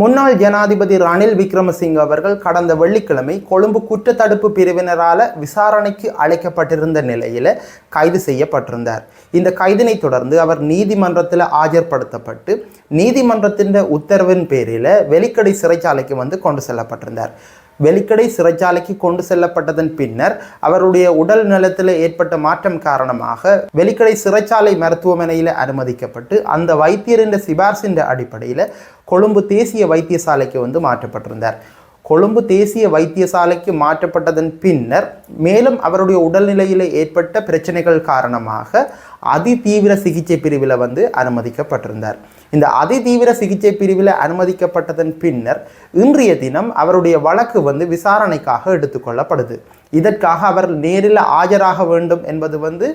முன்னாள் ஜனாதிபதி ரணில் விக்ரமசிங்க அவர்கள் கடந்த வெள்ளிக்கிழமை கொழும்பு குற்றத்தடுப்பு பிரிவினரால் விசாரணைக்கு அழைக்கப்பட்டிருந்த நிலையில் கைது செய்யப்பட்டிருந்தார். இந்த கைதினை தொடர்ந்து அவர் நீதிமன்றத்தில் ஆஜர்படுத்தப்பட்டு நீதிமன்றத்தின் உத்தரவின் பேரில் வெளிக்கடை சிறைச்சாலைக்கு வந்து கொண்டு செல்லப்பட்டிருந்தார். வெலிக்கடை சிறைச்சாலைக்கு கொண்டு செல்லப்பட்டதன் பின்னர் அவருடைய உடல் நலத்தில் ஏற்பட்ட மாற்றம் காரணமாக வெலிக்கடை சிறைச்சாலை மருத்துவமனையில் அனுமதிக்கப்பட்டு அந்த வைத்தியரின் சிபார்சின் அடிப்படையில் கொழும்பு தேசிய வைத்தியசாலைக்கு வந்து மாற்றப்பட்டிருந்தார். கொழும்பு தேசிய வைத்தியசாலைக்கு மாற்றப்பட்டதன் பின்னர் மேலும் அவருடைய உடல்நிலையில் ஏற்பட்ட பிரச்சனைகள் காரணமாக அதிதீவிர சிகிச்சை பிரிவில் வந்து அனுமதிக்கப்பட்டிருந்தார். இந்த அதிதீவிர சிகிச்சை பிரிவில் அனுமதிக்கப்பட்டதன் பின்னர் இன்றைய தினம் அவருடைய வழக்கு வந்து விசாரணைக்காக எடுத்துக்கொள்ளப்படுது இதற்காக அவர் நேரில் ஆஜராக வேண்டும் என்பது வந்து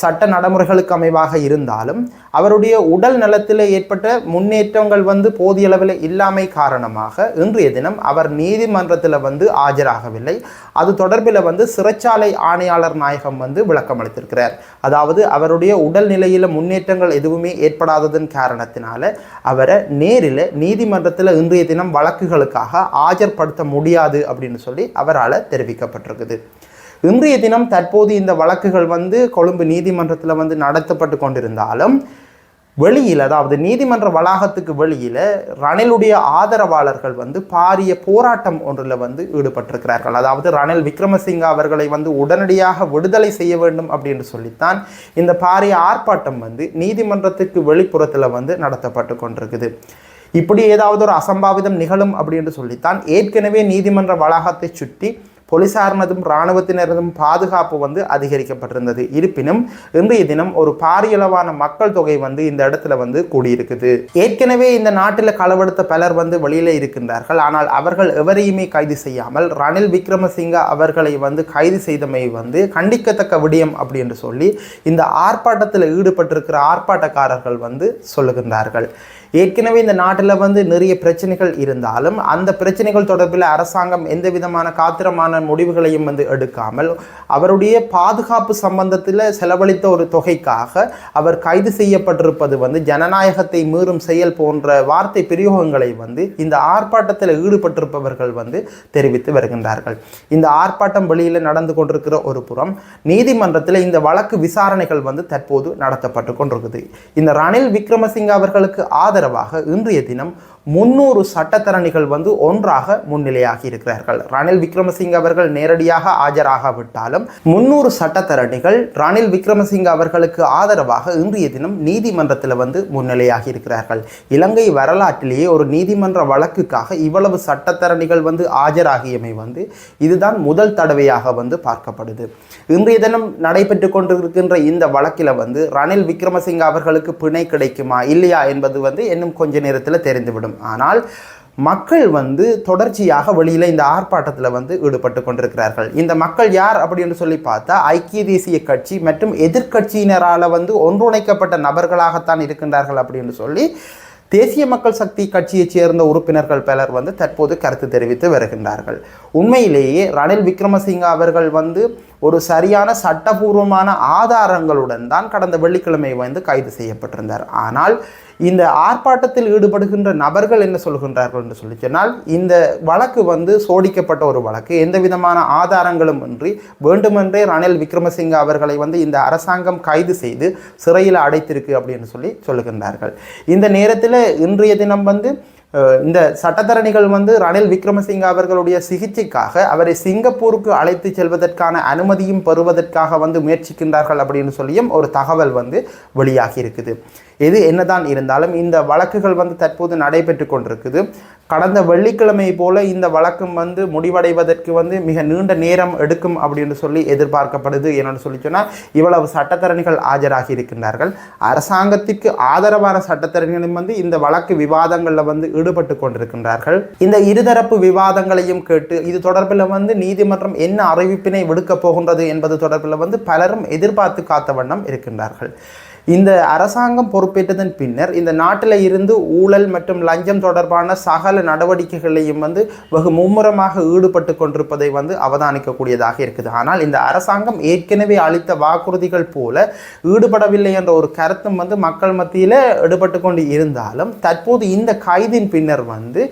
சட்ட நடைமுறைகளுக்கு அமைவாக இருந்தாலும் அவருடைய உடல் நலத்தில் ஏற்பட்ட முன்னேற்றங்கள் வந்து போதிய அளவில் இல்லாமை காரணமாக இன்றைய தினம் அவர் நீதிமன்றத்தில் வந்து ஆஜராகவில்லை. அது தொடர்பில் வந்து சிறைச்சாலை ஆணையாளர் நாயகம் வந்து விளக்கம் அளித்திருக்கிறார் அதாவது அவருடைய உடல் நிலையில் முன்னேற்றங்கள் எதுவுமே ஏற்படாததன் காரணத்தினால அவரை நேரில் நீதிமன்றத்தில் இன்றைய தினம் வழக்குகளுக்காக ஆஜர்படுத்த முடியாது அப்படின்னு சொல்லி அவரால் தெரிவிக்கப்பட்டிருக்குது. இன்றைய தினம் தற்போது இந்த வழக்குகள் வந்து கொழும்பு நீதிமன்றத்தில் வந்து நடத்தப்பட்டு கொண்டிருந்தாலும் வெளியில் அதாவது நீதிமன்ற வளாகத்துக்கு வெளியில் ரணிலுடைய ஆதரவாளர்கள் வந்து பாரிய போராட்டம் ஒன்றில் வந்து ஈடுபட்டிருக்கிறார்கள். அதாவது ரணில் விக்ரமசிங்க அவர்களை வந்து உடனடியாக விடுதலை செய்ய வேண்டும் அப்படின்னு சொல்லித்தான் இந்த பாரிய ஆர்ப்பாட்டம் வந்து நீதிமன்றத்துக்கு வெளிப்புறத்தில் வந்து நடத்தப்பட்டு கொண்டிருக்குது. இப்படி ஏதாவது ஒரு அசம்பாவிதம் நிகழும் அப்படின்னு சொல்லித்தான் ஏற்கனவே நீதிமன்ற வளாகத்தை சுற்றி போலீசாரினதும் இராணுவத்தினரதும் பாதுகாப்பு வந்து அதிகரிக்கப்பட்டிருந்தது. இருப்பினும் இன்றைய தினம் ஒரு பாரியளவான மக்கள் தொகை வந்து இந்த இடத்துல வந்து கூடியிருக்குது. ஏற்கனவே இந்த நாட்டில் களவெடுத்த பலர் வந்து வெளியில் இருக்கின்றார்கள். ஆனால் அவர்கள் எவரையுமே கைது செய்யாமல் ரணில் விக்ரமசிங்க அவர்களை வந்து கைது செய்தமை வந்து கண்டிக்கத்தக்க விடயம் அப்படி என்று சொல்லி இந்த ஆர்ப்பாட்டத்தில் ஈடுபட்டிருக்கிற ஆர்ப்பாட்டக்காரர்கள் வந்து சொல்லுகின்றார்கள். ஏற்கனவே இந்த நாட்டில் வந்து நிறைய பிரச்சனைகள் இருந்தாலும் அந்த பிரச்சனைகள் தொடர்பில் அரசாங்கம் எந்த விதமான காத்திரமான முடிவுகளையும் வந்து எடுக்காமல் அவருடைய பாதுகாப்பு சம்பந்தத்தில் செலவழித்த ஒரு தொகைக்காக அவர் கைது செய்யப்பட்டிருப்பது வந்து ஜனநாயகத்தை மீறும் செயல் போன்ற வார்த்தை பிரயோகங்களை வந்து இந்த ஆர்ப்பாட்டத்தில் ஈடுபட்டிருப்பவர்கள் வந்து தெரிவித்து வருகின்றார்கள். இந்த ஆர்ப்பாட்டம் வெளியில் நடந்து கொண்டிருக்கிற ஒரு புறம் நீதிமன்றத்தில் இந்த வழக்கு விசாரணைகள் வந்து தற்போது நடத்தப்பட்டு கொண்டிருக்குது. இந்த ரணில் விக்ரமசிங்க அவர்களுக்கு ஆதரவாக இன்றைய தினம் முன்னூறு சட்டத்தரணிகள் வந்து ஒன்றாக முன்னிலையாகி இருக்கிறார்கள். ரணில் விக்ரமசிங்க அவர்கள் நேரடியாக ஆஜராகாவிட்டாலும் முன்னூறு சட்டத்தரணிகள் ரணில் விக்ரமசிங்க அவர்களுக்கு ஆதரவாக இன்றைய தினம் நீதிமன்றத்தில் வந்து முன்னிலையாகி இருக்கிறார்கள். இலங்கை வரலாற்றிலேயே ஒரு நீதிமன்ற வழக்குக்காக இவ்வளவு சட்டத்தரணிகள் வந்து ஆஜராகியமை வந்து இதுதான் முதல் தடவையாக வந்து பார்க்கப்படுது. இன்றைய தினம் நடைபெற்று கொண்டிருக்கின்ற இந்த வழக்கில் வந்து ரணில் விக்ரமசிங்க அவர்களுக்கு பிணை கிடைக்குமா இல்லையா என்பது வந்து இன்னும் கொஞ்ச நேரத்தில் தெரிந்துவிடும். ஆனால் மக்கள் வந்து தொடர்ச்சியாக வெளியில் இந்த ஆர்ப்பாட்டத்தில் வந்து ஈடுபட்டு கொண்டிருக்கிறார்கள். இந்த மக்கள் யார் அப்படின்னு சொல்லி பார்த்தா ஐக்கிய தேசிய கட்சி மற்றும் எதிர்க்கட்சியினரால் வந்து ஒன்றுணைக்கப்பட்ட நபர்களாகத்தான் இருக்கின்றார்கள் அப்படின்னு சொல்லி தேசிய மக்கள் சக்தி கட்சியைச் சேர்ந்த உறுப்பினர்கள் பலர் வந்து தற்போது கருத்து தெரிவித்து வருகின்றார்கள். உண்மையிலேயே ரணில் விக்ரமசிங்க அவர்கள் வந்து ஒரு சரியான சட்டபூர்வமான ஆதாரங்களுடன் தான் கடந்த வெள்ளிக்கிழமை வந்து கைது செய்யப்பட்டிருந்தார். ஆனால் இந்த ஆர்ப்பாட்டத்தில் ஈடுபடுகின்ற நபர்கள் என்ன சொல்கின்றார்கள் என்று சொல்லி சொன்னால் இந்த வழக்கு வந்து சோடிக்கப்பட்ட ஒரு வழக்கு. எந்த விதமான ஆதாரங்களும் இன்றி வேண்டுமென்றே ரணில் விக்ரமசிங்க அவர்களை வந்து இந்த அரசாங்கம் கைது செய்து சிறையில் அடைத்திருக்கு அப்படின்னு சொல்லி சொல்லுகின்றார்கள். இந்த நேரத்தில் இன்றைய தினம் வந்து இந்த சட்டத்தரணிகள் வந்து ரணில் விக்ரமசிங்க அவர்களுடைய சிகிச்சைக்காக அவரை சிங்கப்பூருக்கு அழைத்து செல்வதற்கான அனுமதியும் பெறுவதற்காக வந்து முயற்சிக்கின்றார்கள் அப்படின்னு சொல்லியும் ஒரு தகவல் வந்து வெளியாகி இருக்குது. எது என்னதான் இருந்தாலும் இந்த வழக்குகள் வந்து தற்போது நடைபெற்று கொண்டிருக்குது. கடந்த வெள்ளிக்கிழமை போல இந்த வழக்கம் வந்து முடிவடைவதற்கு வந்து மிக நீண்ட நேரம் எடுக்கும் அப்படின்னு சொல்லி எதிர்பார்க்கப்படுது என்னென்னு சொல்லி சொன்னால் இவ்வளவு சட்டத்தரணிகள் ஆஜராகி இருக்கின்றார்கள். அரசாங்கத்திற்கு ஆதரவான சட்டத்தரணிகளும் வந்து இந்த வழக்கு விவாதங்களில் வந்து ஈடுபட்டு கொண்டிருக்கின்றார்கள். இந்த இருதரப்பு விவாதங்களையும் கேட்டு இது தொடர்பில் வந்து நீதிமன்றம் என்ன அறிவிப்பினை விடுக்கப் போகின்றது என்பது தொடர்பில் வந்து பலரும் எதிர்பார்த்து காத்த வண்ணம் இருக்கின்றார்கள். இந்த அரசாங்கம் பொறுப்பேற்றதன் பின்னர் இந்த நாட்டில் இருந்து ஊழல் மற்றும் லஞ்சம் தொடர்பான சகல நடவடிக்கைகளையும் வந்து வெகு மும்முரமாக ஈடுபட்டு கொண்டிருப்பதை வந்து அவதானிக்கக்கூடியதாக இருக்குது. ஆனால் இந்த அரசாங்கம் ஏற்கனவே அளித்த வாக்குறுதிகள் போல ஈடுபடவில்லை என்ற ஒரு கருத்தும் வந்து மக்கள் மத்தியில் ஈடுபட்டு கொண்டு இருந்தாலும் தற்போது இந்த கைதின் பின்னர் வந்து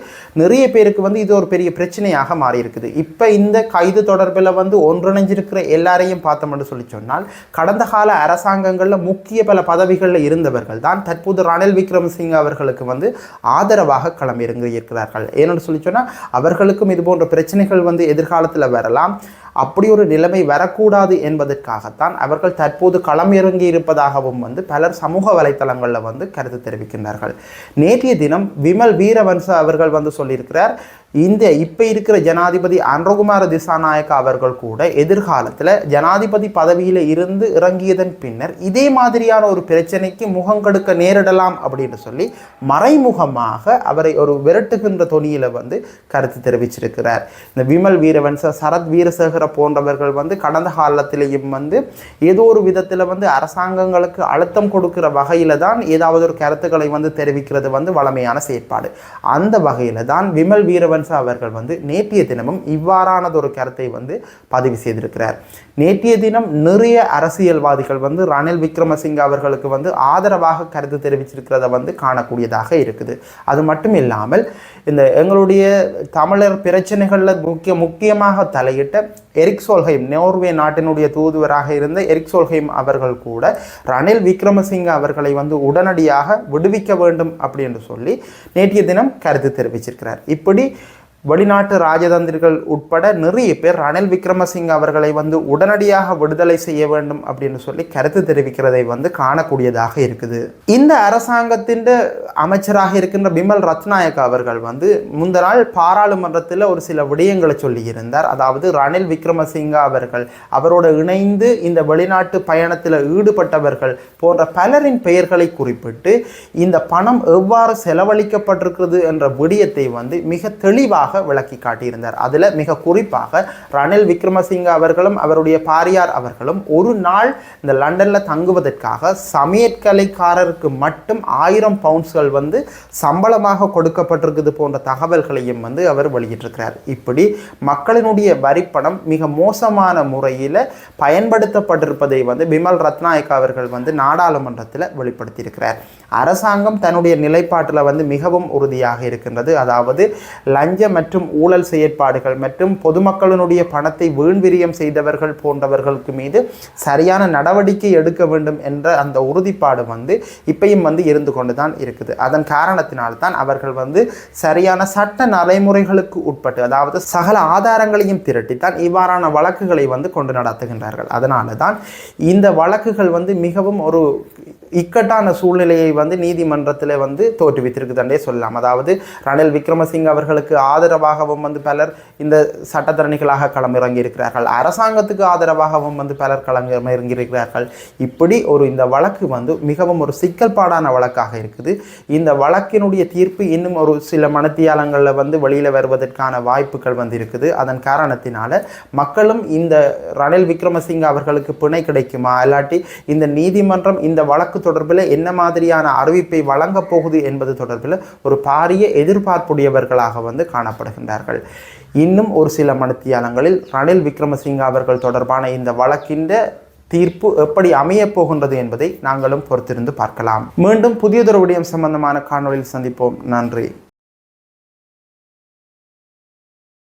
நிறைய பேருக்கு வந்து இது ஒரு பெரிய பிரச்சனையாக மாறியிருக்குது. இப்போ இந்த கைது தொடர்பில் வந்து ஒன்றிணைஞ்சிருக்கிற எல்லாரையும் பார்த்தோம்னு சொல்லி சொன்னால் கடந்த கால அரசாங்கங்களில் முக்கிய பல பதவிகளில் இருந்தவர்கள் தான் தற்போது ரணில் விக்ரமசிங்க அவர்களுக்கு வந்து ஆதரவாக களமிறங்கியிருக்கிறார்கள் ஏன்னு சொல்லி சொன்னால் அவர்களுக்கும் இது போன்ற பிரச்சனைகள் வந்து எதிர்காலத்தில் வரலாம். அப்படி ஒரு நிலைமை வரக்கூடாது என்பதற்காகத்தான் அவர்கள் தற்போது களம் இறங்கி இருப்பதாகவும் வந்து பலர் சமூக வலைத்தளங்களில் வந்து கருத்து தெரிவிக்கின்றார்கள். நேற்றைய தினம் விமல் வீரவன்ச அவர்கள் வந்து சொல்லியிருக்கிறார் இந்த இப்போ இருக்கிற ஜனாதிபதி அன்றகுமார திசாநாயக்க அவர்கள் கூட எதிர்காலத்தில் ஜனாதிபதி பதவியில் இருந்து இறங்கியதன் பின்னர் இதே மாதிரியான ஒரு பிரச்சனைக்கு முகங்கடுக்க நேரிடலாம் அப்படின்னு சொல்லி மறைமுகமாக அவரை ஒரு விரட்டுகின்ற தொனியில் வந்து கருத்து தெரிவிச்சிருக்கிறார். இந்த விமல் வீரவன்ச சரத் வீரசேகர போன்றவர்கள் வந்து கடந்த காலத்திலேயும் வந்து ஏதோ ஒரு விதத்தில் வந்து அரசாங்கங்களுக்கு அழுத்தம் கொடுக்கிற வகையில் தான் ஏதாவது ஒரு கருத்துக்களை வந்து தெரிவிக்கிறது வந்து வளமையான செயற்பாடு. அந்த வகையில் தான் விமல் வீரவன் வீரவன்ச அவர்கள் வந்து நேற்றைய தினமும் இவ்வாறானதொரு கருத்தை வந்து பதிவு செய்திருக்கிறார். நேற்றைய தினம் நிறைய அரசியல்வாதிகள் வந்து ரணில் விக்ரமசிங்க அவர்களுக்கு வந்து ஆதரவாக கருத்து தெரிவிச்சிருக்கிறத வந்து காணக்கூடியதாக இருக்குது. அது மட்டும் இல்லாமல் இந்த எங்களுடைய தமிழர் பிரச்சனைகளில் முக்கிய முக்கியமாக தலையிட்ட எரிக் சோல்ஹைம் நோர்வே நாட்டினுடைய தூதுவராக இருந்த எரிக் சோல்ஹைம் அவர்கள் கூட ரணில் விக்ரமசிங்க அவர்களை வந்து உடனடியாக விடுவிக்க வேண்டும் அப்படின்னு சொல்லி நேற்றைய தினம் கருத்து தெரிவிச்சிருக்கிறார் இப்படி வெளிநாட்டு ராஜதந்திரிகள் உட்பட நிறைய பேர் ரணில் விக்ரமசிங்க அவர்களை வந்து உடனடியாக விடுதலை செய்ய வேண்டும் அப்படின்னு சொல்லி கருத்து தெரிவிக்கிறதை வந்து காணக்கூடியதாக இருக்குது. இந்த அரசாங்கத்தின் அமைச்சராக இருக்கின்ற பிமல் ரத்நாயக் அவர்கள் வந்து முந்த நாள் பாராளுமன்றத்தில் ஒரு சில விடயங்களை சொல்லியிருந்தார். அதாவது ரணில் விக்ரமசிங்க அவர்கள் அவரோட இணைந்து இந்த வெளிநாட்டு பயணத்தில் ஈடுபட்டவர்கள் போன்ற பலரின் பெயர்களை குறிப்பிட்டு இந்த பணம் எவ்வாறு செலவழிக்கப்பட்டிருக்கிறது என்ற விடயத்தை வந்து மிக தெளிவாக விளக்கி காட்டியிருந்தார். அதில் மிக குறிப்பாக ரணில் விக்ரமசிங்க அவர்களும் அவருடைய பாரியார் அவர்களும் ஒரு நாள் இந்த லண்டனில் தங்குவதற்காக சமையற்கலைக்காரருக்கு மட்டும் ஆயிரம் பவுண்ட்ஸ்கள் வந்து சம்பளமாக கொடுக்கப்பட்டிருக்குது போன்ற தகவல்களையும் வந்து அவர் வெளியிட்டிருக்கிறார். இப்படி மக்களினுடைய வரிப்பணம் மிக மோசமான முறையில் பயன்படுத்தப்பட்டிருப்பதை வந்து பிமல் ரத்நாயக் அவர்கள் வந்து நாடாளுமன்றத்தில் வெளிப்படுத்தியிருக்கிறார். அரசாங்கம் தன்னுடைய நிலைப்பாட்டில் வந்து மிகவும் உறுதியாக இருக்கின்றது. அதாவது லஞ்சம் மற்றும் ஊழல் செயற்பாடுகள் மற்றும் பொதுமக்களினுடைய பணத்தை வீண்விரியம் செய்தவர்கள் போன்றவர்களுக்கு மீது சரியான நடவடிக்கை எடுக்க வேண்டும் என்ற அந்த உறுதிப்பாடு வந்து இப்பையும் வந்து இருந்து கொண்டு தான் இருக்குது. அதன் காரணத்தினால்தான் அவர்கள் வந்து சரியான சட்ட நடைமுறைகளுக்கு உட்பட்டு அதாவது சகல ஆதாரங்களையும் திரட்டித்தான் இவ்வாறான வழக்குகளை வந்து கொண்டு நடத்துகின்றார்கள். அதனால தான் இந்த வழக்குகள் வந்து மிகவும் ஒரு இக்கட்டான சூழ்நிலையை வந்து நீதிமன்றத்தில் வந்து தோற்றுவித்திருக்குதுன்றே சொல்லலாம். அதாவது ரணில் விக்ரமசிங்க அவர்களுக்கு ஆதரவு ஆதரவாகவும் வந்து பலர் இந்த சட்டத்தரணிகளாக களமிறங்கி இருக்கிறார்கள் அரசாங்கத்துக்கு ஆதரவாகவும் வந்து பலர் களமிறங்கி இருக்கிறார்கள் இப்படி ஒரு இந்த வழக்கு வந்து மிகவும் ஒரு சிக்கல்பாடான வழக்காக இருக்குது. இந்த வழக்கினுடைய தீர்ப்பு இன்னும் ஒரு சில மனத்தியாலங்களில் வந்து வெளியில் வருவதற்கான வாய்ப்புகள் வந்து இருக்குது. அதன் காரணத்தினால மக்களும் இந்த ரணில் விக்ரமசிங்க அவர்களுக்கு பிணை கிடைக்குமா? இல்லாட்டி இந்த நீதிமன்றம் இந்த வழக்கு தொடர்பில் என்ன மாதிரியான அறிவிப்பை வழங்கப் போகுது என்பது தொடர்பில் ஒரு பாரிய எதிர்பார்ப்புடையவர்களாக வந்து காணப்படுகின்றார்கள். இன்னும் ஒரு சில மணித்தியாலங்களில் ரணில் விக்ரமசிங்க அவர்கள் தொடர்பான இந்த வழக்கின் தீர்ப்பு எப்படி அமையப் போகின்றது என்பதை நாங்களும் பொறுத்திருந்து பார்க்கலாம். மீண்டும் புதியதொரு விடயம் சம்பந்தமான காணொளியில் சந்திப்போம். நன்றி.